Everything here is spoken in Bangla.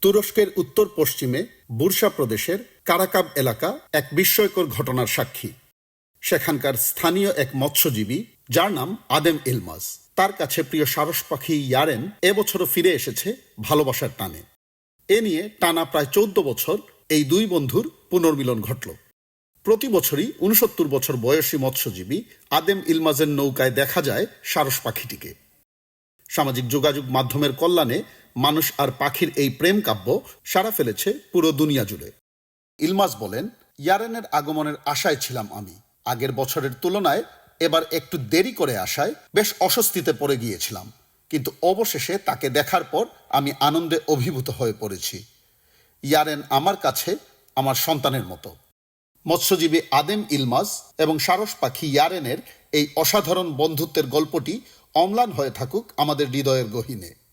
তুরস্কের উত্তর পশ্চিমে বুরসা প্রদেশের কারাকাব এলাকা এক বিস্ময়কর ঘটনার সাক্ষী। সেখানকার স্থানীয় এক মৎস্যজীবী, যার নাম আদেম ইলমাজ তার কাছে প্রিয় সারস পাখি ইয়ারেন এবছরও ফিরে এসেছে ভালোবাসার টানে। এ নিয়ে টানা প্রায় চৌদ্দ বছর এই দুই বন্ধুর পুনর্মিলন ঘটল। প্রতি বছরই উনসত্তর বছর বয়সী মৎস্যজীবী আদেম ইলমাজের নৌকায় দেখা যায় সারস পাখিটিকে। সামাজিক যোগাযোগ মাধ্যমের কল্যাণে মানুষ আর পাখির এই প্রেম কাব্য সারা ফেলেছে পুরো দুনিয়া জুড়ে। ইলমাজ বলেন, ইয়ারেনের আগমনের আশায় ছিলাম আমি। আগের বছরের তুলনায় এবার একটু দেরি করে আসায় বেশ অস্বস্তিতে পড়ে গিয়েছিলাম। কিন্তু অবশেষে তাকে দেখার পর আমি আনন্দে অভিভূত হয়ে পড়েছি। ইয়ারেন আমার কাছে আমার সন্তানের মতো। মৎস্যজীবী আদেম ইলমাজ এবং সারস পাখি ইয়ারেনের এই অসাধারণ বন্ধুত্বের গল্পটি অম্লান হয়ে থাকুক আমাদের হৃদয়ের গহীনে।